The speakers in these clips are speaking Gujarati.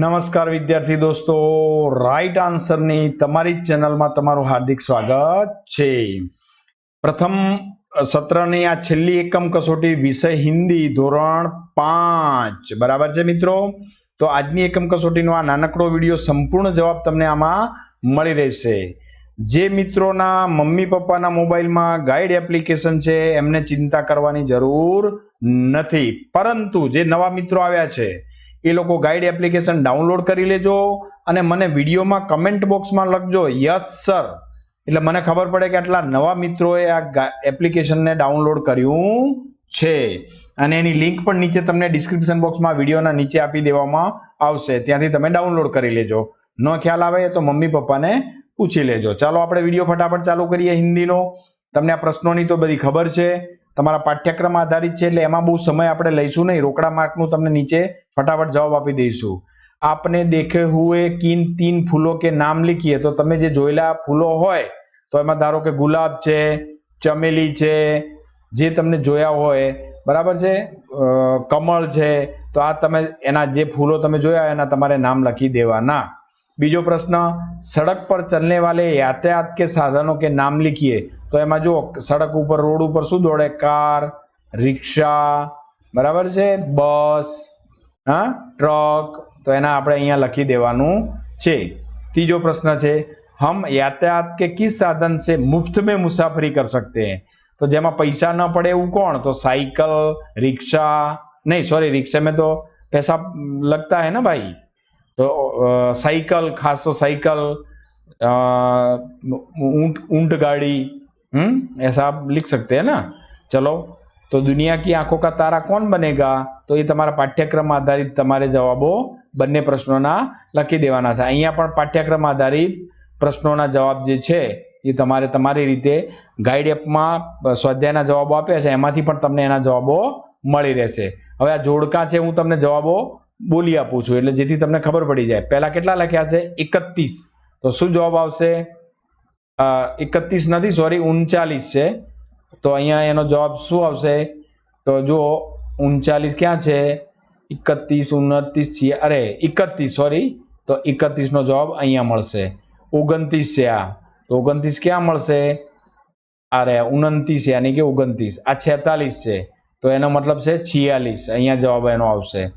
નમસ્કાર વિદ્યાર્થી દોસ્તો. રાઈટ આન્સરની તમારી ચેનલમાં તમારું હાર્દિક સ્વાગત છે. પ્રથમ સત્રની આ છેલ્લી એકમ કસોટી વિષય હિન્દી, ધોરણ પાંચ. બરાબર છે મિત્રો? તો આજની એકમ કસોટીનો આ નાનકડો વીડિયો સંપૂર્ણ જવાબ તમને આમાં મળી રહેશે. જે મિત્રોના મમ્મી પપ્પાના મોબાઈલમાં ગાઈડ એપ્લિકેશન છે, એમને ચિંતા કરવાની જરૂર નથી. પરંતુ જે નવા મિત્રો આવ્યા છે એ લોકો ગાઈડ એપ્લિકેશન ડાઉનલોડ કરી લેજો અને મને વિડીયોમાં કમેન્ટ બોક્સમાં લખજો યસ સર એટલે મને ખબર પડે કે આટલા નવા મિત્રોએ આ એપ્લિકેશનને ડાઉનલોડ કર્યું છે. અને એની લિંક પણ નીચે તમને ડિસ્ક્રિપ્શન બોક્સમાં વિડીયોના નીચે આપી દેવામાં આવશે. ત્યાંથી તમે ડાઉનલોડ કરી લેજો. ન ખ્યાલ આવે તો મમ્મી પપ્પાને પૂછી લેજો. ચાલો આપણે વીડિયો ફટાફટ ચાલુ કરીએ હિન્દીનો. તમને આ પ્રશ્નોની તો બધી ખબર છે. તમારા પાઠ્યક્રમ આધારિત છે એટલે એમાં બહુ સમય આપણે લઈશું નહીં. રોકડા માર્કનું તમને નીચે ફટાફટ જવાબ આપી દઈશું. આપને દેખે હુએ કિન તીન ફૂલો કે નામ લીખીએ. તો તમે જે જોયેલા ફૂલો હોય, તો એમાં ધારો કે ગુલાબ છે, ચમેલી છે, જે તમને જોયા હોય, બરાબર છે? કમળ છે, તો આ તમે એના જે ફૂલો તમે જોયા એના તમારે નામ લખી દેવાના. બીજો પ્રશ્ન, સડક પર ચલને વાલે યાતાયાત કે સાધનો કે નામ લીખીએ? તો એમાં જુઓ, સડક ઉપર, રોડ ઉપર શું દોડે? કાર, રિક્ષા, બરાબર છે? બસ, હા? ટ્રક, તો એના આપણે અહીંયા લખી દેવાનું છે. ત્રીજો પ્રશ્ન છે, હમ યાતાયાત કે કિસ સાધન છે મુફ્ત મેં મુસાફરી કર શકતે હૈ? તો જેમાં પૈસા ન પડે એવું કોણ? તો સાયકલ, રિક્ષા, નહીં, સોરી, રિક્ષા મેં તો પૈસા લગતા હે ને ભાઈ? તો સાયકલ, ખાસ તો સાયકલ ઊંટ ઊંટ ગાડી हम्म ऐसा आप लिख सकते हैं ना चलो तो दुनिया की आंखों का तारा कौन बनेगा તો એ તમારા પાઠ્યક્રમ આધારિત તમારે જવાબો બંને પ્રશ્નોના લખી દેવાના છે અહીંયા પણ પાઠ્યક્રમ આધારિત પ્રશ્નોના જવાબ જે છે એ તમારે તમારી રીતે ગાઈડ એપમાં સ્વાધ્યાયના જવાબો આપ્યા છે એમાંથી પણ તમને એના જવાબો મળી રહેશે હવે આ જોડકા છે હું તમને જવાબો બોલી આપું છું એટલે જેથી તમને ખબર પડી જાય પહેલા કેટલા લખ્યા છે એકત્રીસ તો શું જવાબ આવશે એકત્રીસ નથી સોરી ઉનચાલીસ છે. તો અહીંયા એનો જવાબ શું આવશે? તો જુઓ, ઉનચાલીસ ક્યાં છે? એકત્રીસ, ઉનત્રીસ છે અરે, એકત્રીસ સોરી તો એકત્રીસનો જવાબ અહીંયા મળશે. ઓગણત્રીસ છે આ. તો ઓગણત્રીસ ક્યાં મળશે? અરે, ઉનત્રીસ યાની કે ઓગણત્રીસ. આ છેતાલીસ છે. તો એનો મતલબ છે છિયાલીસ. અહીંયા જવાબ એનો આવશે.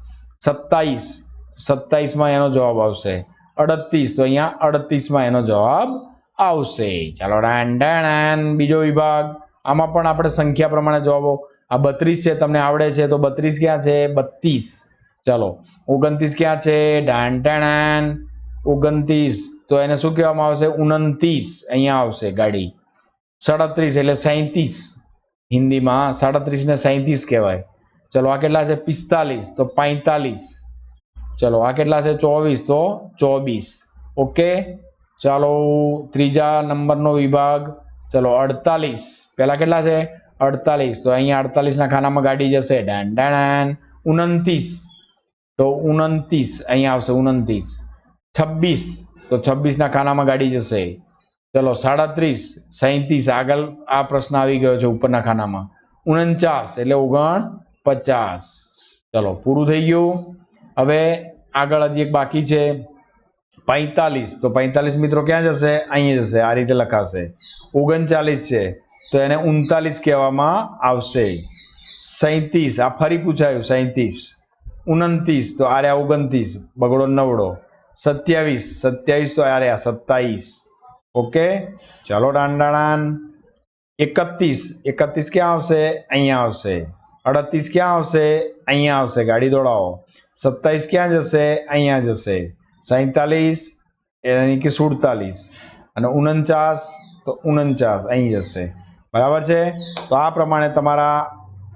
સત્તાવીસ. સત્તાવીસમાં એનો જવાબ આવશે. અડત્રીસ. તો અહીંયા અડત્રીસમાં એનો જવાબ આવશે. ચાલો ડાન બીજો વિભાગ. આમાં પણ આપણે સંખ્યા પ્રમાણે જવાબો. આ બત્રીસ છે, તમને આવડે છે, તો બત્રીસ ક્યાં છે? બત્રીસ. ચલો, ઓગણત્રીસ ક્યાં છે? ડાન ઓગણત્રીસ. તો એને શું કહેવામાં આવશે? ઉનત્રીસ. અહીંયા આવશે ગાડી. સાડત્રીસ એટલે સાંઈત્રીસ હિન્દીમાં સાડત્રીસ ને સાંઈત્રીસ કહેવાય. ચલો, આ કેટલા છે? પિસ્તાલીસ. તો પાંતાલીસ ચલો, આ કેટલા છે? ચોવીસ. તો ચોવીસ. ઓકે? ચાલો ત્રીજા નંબરનો વિભાગ. ચલો, અડતાલીસ. પહેલાં કેટલા છે? અડતાલીસ. તો અહીંયા અડતાલીસના ખાનામાં ગાડી જશે. ડેન ડેન. ઉનતીસ તો ઉનતીસ અહીંયા આવશે ઉનતીસ છવ્વીસ. તો છવ્વીસના ખાનામાં ગાડી જશે. ચલો, સાડત્રીસ. સૈંત્રીસ. આગળ આ પ્રશ્ન આવી ગયો છે ઉપરના ખાનામાં. ઉનચાસ એટલે ઓગણ પચાસ ચલો, પૂરું થઈ ગયું. હવે આગળ હજી એક બાકી છે. પૈતાલીસ. તો પૈતાલીસ મિત્રો ક્યાં જશે? અહીંયા જશે. આ રીતે લખાશે. ઓગણચાલીસ છે. તો એને ઉનતાલીસ કહેવામાં આવશે. સૈંતીસ આ ફરી પૂછાયું. સૈંતીસ ઉનત્રીસ. તો આ ઓગણત્રીસ. બગડો નવડો. સત્યાવીસ. સત્યાવીસ તો આ રહ્યા સત્તાવીસ. ઓકે? ચાલો ડાંડાણાન એકત્રીસ. એકત્રીસ ક્યાં આવશે? અહીંયા આવશે. અડત્રીસ ક્યાં આવશે? અહીંયા આવશે. ગાડી દોડાવો. સત્તાવીસ ક્યાં જશે? અહીંયા જશે. સૈતાલીસ એની કે સુડતાલીસ અને ઉનચાસ તો ઉનચાસ અહીં જશે બરાબર છે તો આ પ્રમાણે તમારા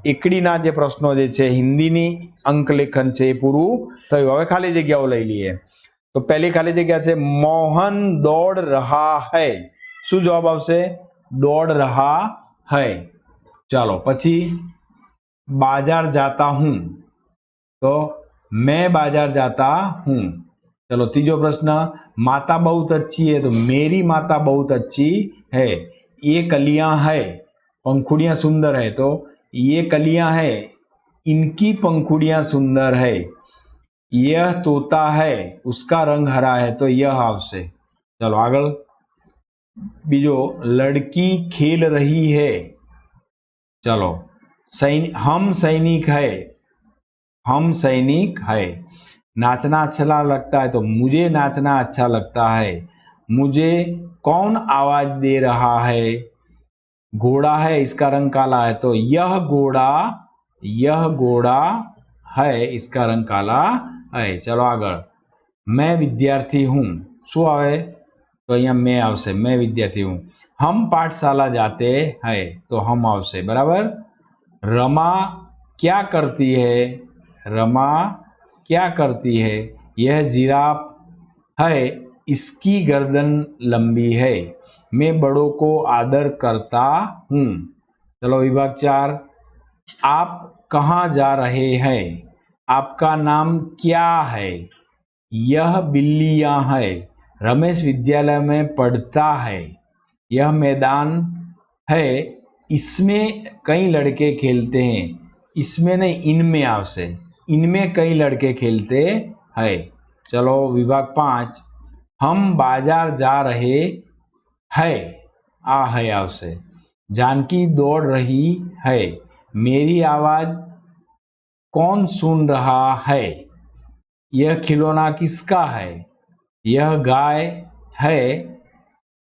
એકડીના જે પ્રશ્નો જે છે હિન્દીની અંકલેખન છે એ પૂરું થયું હવે ખાલી જગ્યાઓ લઈ લઈએ તો પહેલી ખાલી જગ્યા છે મોહન દોડ રહા હૈ શું જવાબ આવશે દોડ રહા હૈ ચાલો પછી બાજાર જાતા હું તો મેં બાજાર જાતા હું चलो, तीजो प्रश्न, माता बहुत अच्छी है तो मेरी माता बहुत अच्छी है। ये कलियाँ है, पंखुड़ियाँ सुंदर है तो ये कलियाँ है, इनकी पंखुड़ियाँ सुंदर है। यह तोता है, उसका रंग हरा है तो यह आवश्य चलो, आगल। बीजो, लड़की खेल रही है। चलो, सैन, हम सैनिक है, हम सैनिक है। नाचना अच्छा लगता है तो मुझे नाचना अच्छा लगता है मुझे कौन आवाज दे रहा है घोड़ा है इसका रंग काला है तो यह घोड़ा यह घोड़ा है इसका रंग काला है ચલો આગળ मैं विद्यार्थी हूँ શું આવે તો અહીંયા મેં આવશે मैं विद्यार्थी हूँ हम पाठशाला जाते हैं तो हम આવશે બરાબર रमा क्या करती है रमा क्या करती है? यह जिराफ है, इसकी गर्दन लंबी है। मैं बड़ों को आदर करता हूँ। चलो विभाग चार। आप कहाँ जा रहे हैं? आपका नाम क्या है? यह बिल्लियाँ है। रमेश विद्यालय में पढ़ता है। यह मैदान है। इसमें कई लड़के खेलते हैं। इसमें नहीं, इनमें आवશે इनमें कई लड़के खेलते हैं। चलो, विभाग पाँच। हम बाज़ार जा रहे हैं। आ है आवश्य जानकी दौड़ रही है। मेरी आवाज़ कौन सुन रहा है? यह खिलौना किसका है? यह गाय है।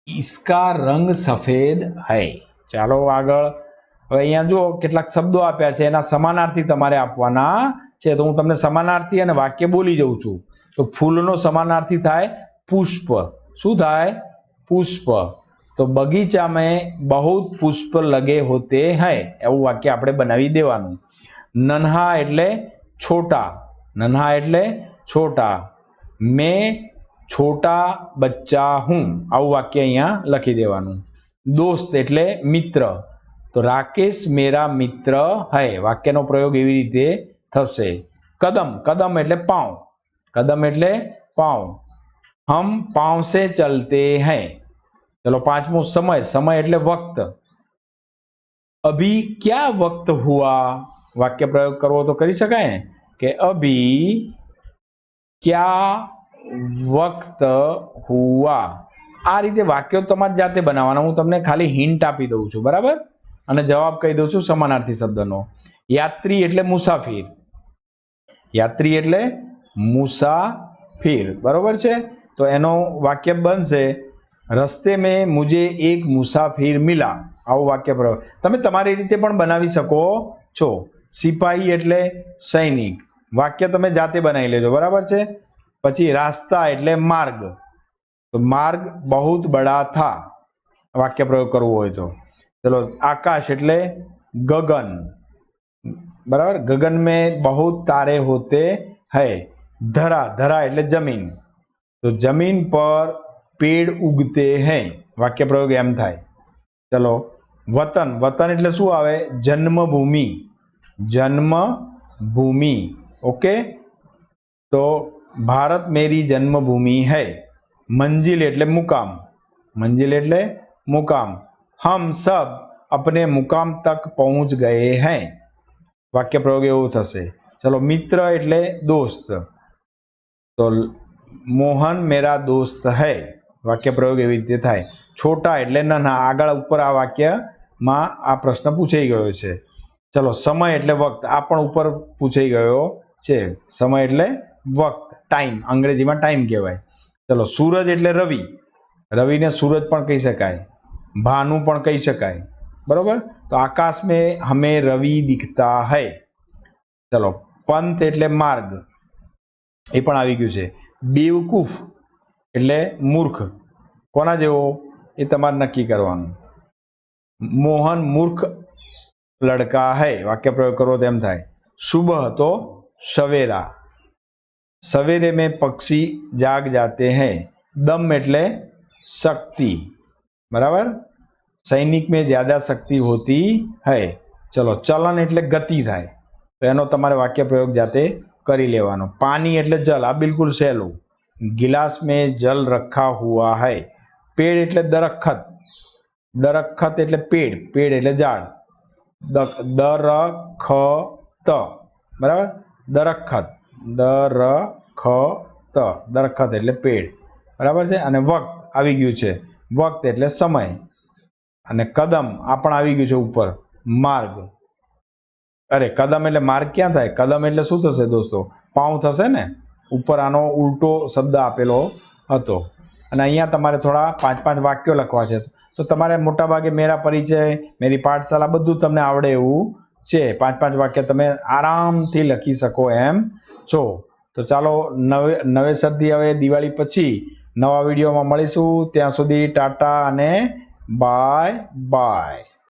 इसका रंग सफ़ेद है। चलो आग હવે અહીંયા જો કેટલાક શબ્દો આપ્યા છે, એના સમાનાર્થી છે, તો હું તમને સમાનાર્થી અને વાક્ય બોલી જઉં છું. તો ફૂલનો સમાનાર્થી થાય પુષ્પ. શું થાય? પુષ્પ. તો બગીચા મેં બહુ પુષ્પ લગે હોતે હૈ. એવું વાક્ય આપણે બનાવી દેવાનું. નન્હા એટલે છોટા. નન્હા એટલે છોટા. મેં છોટા બચ્ચા હું. આવું વાક્ય અહીંયા લખી દેવાનું. દોસ્ત એટલે મિત્ર. તો રાકેશ, મેરા મિત્ર હૈ. વાક્યનો પ્રયોગ એવી રીતે થશે. કદમ કદમ એટલે પાઉં. કદમ એટલે પાઉં. હમ પાઉં સે ચલતે હૈ. ચલો પાંચમો સમય સમય એટલે વક્ત. અભી ક્યા વક્ત હુઆ? વાક્ય પ્રયોગ કરવો તો કરી શકાય. કે અભી ક્યા વક્ત હુઆ? આ રીતે વાક્યો તમારી જાતે બનાવવાના. હું તમને ખાલી હિન્ટ આપી દઉં છું, બરાબર? અને જવાબ કહી દઉં છું સમાનાર્થી શબ્દનો. યાત્રી એટલે મુસાફિર. યાત્રી એટલે મુસાફિર. બરાબર છે? તો એનો વાક્ય બનશે, રસ્તે મેં મુજે એક મુસાફિર મિલા. આવું વાક્ય પ્રયોગ તમે તમારી રીતે પણ બનાવી શકો છો. સિપાહી એટલે સૈનિક. વાક્ય તમે જાતે બનાવી લેજો. બરાબર છે? પછી રાસ્તા એટલે માર્ગ. તો માર્ગ બહુ બડા થા. વાક્ય પ્રયોગ કરવો હોય તો. ચલો, આકાશ એટલે ગગન. બરાબર ગગન में बहुत तारे होते हैं धरा धरा એટલે જમીન તો જમીન પર પેડ ઉગતે हैं વાક્ય પ્રયોગ એમ થાય ચલો વતન વતન એટલે શું આવે જન્મભૂમિ જન્મભૂમિ ઓકે તો ભારત મેરી જન્મભૂમિ है મંજિલ એટલે મુકામ મંજિલ એટલે મુકામ हम सब अपने मुकाम तक पहुंच गए हैं વાક્ય પ્રયોગ એવો થશે. ચલો, મિત્ર એટલે દોસ્ત. તો મોહન મેરા દોસ્ત હૈ. વાક્ય પ્રયોગ એવી રીતે થાય. છોટા એટલે નાના. આગળ ઉપર આ વાક્યમાં આ પ્રશ્ન પૂછાઈ ગયો છે. ચલો, સમય એટલે વક્ત. આ પણ ઉપર પૂછાઈ ગયો છે. સમય એટલે વક્ત. ટાઈમ અંગ્રેજીમાં ટાઈમ કહેવાય. ચલો, સૂરજ એટલે રવિ. રવિને સૂરજ પણ કહી શકાય. ભાનુ પણ કહી શકાય. બરોબર? તો આકાશ મેં હમે રવિ દિખતા હૈ. ચલો, પંથ એટલે માર્ગ. એ પણ આવી ગયું છે. બેવકૂફ એટલે મૂર્ખ. કોના જેવો? એ તમારે નક્કી કરવાનું. મોહન મૂર્ખ લડકા હૈ. વાક્ય પ્રયોગ કરવો તેમ થાય. શુભ તો સવેરા. સવેરે મેં પક્ષી જાગ જાતે હૈ. દમ એટલે શક્તિ. બરાબર? સૈનિક મેં જ્યાદા શક્તિ હોતી હૈ. ચલો ચલન એટલે ગતિ થાય. તો એનો તમારે વાક્ય પ્રયોગ જાતે કરી લેવાનો. પાણી એટલે જલ, આ બિલકુલ સહેલું. ગિલાસ મેં જલ રખા હુઆ હૈ. પેડ એટલે દરખત. દરખત એટલે પેડ પેડ એટલે ઝાડ દર ખ ત બરાબર? દરખત. દર ખ ત દરખત એટલે પેડ. બરાબર છે? અને વખત આવી ગયું છે. વખત એટલે સમય. અને કદમ આ પણ આવી ગયું છે ઉપર. માર્ગ. અરે, કદમ એટલે માર્ગ ક્યાં થાય? કદમ એટલે શું થશે દોસ્તો? પાઉં થશે ને? ઉપર આનો ઉલટો શબ્દ આપેલો હતો. અને અહીંયા તમારે થોડા પાંચ પાંચ વાક્યો લખવા છે. તો તમારે મોટાભાગે મેરા પરિચય, મેરી પાઠશાલા બધું તમને આવડે એવું છે. પાંચ પાંચ વાક્ય તમે આરામથી લખી શકો એમ છો. તો ચાલો, નવે, નવેસરથી હવે દિવાળી પછી નવા વિડીયોમાં મળીશું. ત્યાં સુધી ટાટા અને Bye bye.